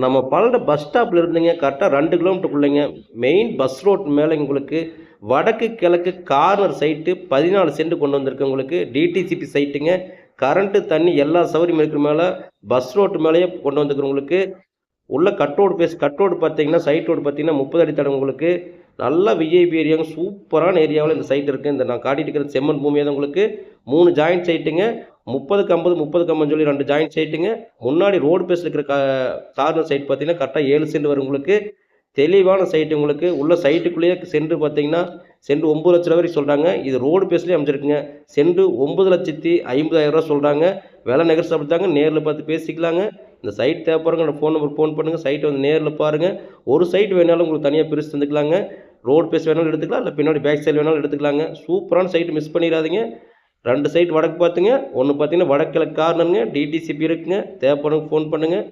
நம்ம பல்லட பஸ் ஸ்டாப்பில் இருந்தீங்க கரெக்டாக ரெண்டு கிலோமீட்டருக்குள்ளேங்க மெயின் பஸ் ரோட் மேலே உங்களுக்கு வடக்கு கிழக்கு கார்னர் சைட்டு பதினாலு சென்ட் கொண்டு வந்திருக்கு உங்களுக்கு. டிடிசிபி சைட்டுங்க கரண்ட்டு தண்ணி எல்லா சௌகரியம் இருக்கிற மேலே பஸ் ரோட்டு மேலேயே கொண்டு வந்துருக்கு உங்களுக்கு. உள்ள கட்ரோடு பேஸ் கட்டோடு பார்த்தீங்கன்னா சைட் ரோடு பார்த்தீங்கன்னா முப்பது அடி தடம் உங்களுக்கு. நல்லா விஐபி ஏரியாங்க சூப்பரான ஏரியாவில் இந்த சைட் இருக்குது இந்த நான் காட்டிட்டு இருக்கிற செம்மண் பூமியாக தான் உங்களுக்கு. மூணு ஜாயிண்ட் சைட்டுங்க முப்பதுக்கு ஐம்பது முப்பதுக்கு ஐம்பது சொல்லி ரெண்டு ஜாயின் சைட்டுங்க முன்னாடி ரோடு பேஸில் இருக்கிற கா கார்னர் சைட் பார்த்தீங்கன்னா கரெக்டாக ஏழு சென்ட் வரும் உங்களுக்கு. தெளிவான சைட்டு உங்களுக்கு. உள்ள சைட்டுக்குள்ளேயே சென்று பார்த்தீங்கன்னா சென்ட் ஒம்பது லட்ச ரூபா வரைக்கும் சொல்கிறாங்க இது ரோடு பேஸ்லேயே அமைச்சிருக்குங்க சென்று ஒம்பது லட்சத்தி ஐம்பதாயிரம் ரூபா சொல்கிறாங்க விலை நெகர்ஸ் தாங்க நேரில் பார்த்து பேசிக்கலாங்க. இந்த சைட் தேவைப்படுறவங்க ஃபோன் நம்பர் ஃபோன் பண்ணுங்கள் சைட்டை வந்து நேரில் பாருங்கள் ஒரு சைட் வேணாலும் உங்களுக்கு தனியாக பிரித்து தந்துக்கலாங்க. ரோடு பேஸ் வேணாலும் எடுத்துக்கலாம். இல்லை பின்னாடி பேக் சைடு வேணாலும் எடுத்துக்கலாங்க. சூப்பரான சைட்டு மிஸ் பண்ணிடாதீங்க. ரெண்டு சைட் வடக்கு பார்த்துங்க. ஒன்று பார்த்தீங்கன்னா வடக்கிழக்கு கார்னருங்க டிடிசிபி இருக்குங்க. தேவைப்படுறவங்க ஃபோன் பண்ணுங்கள்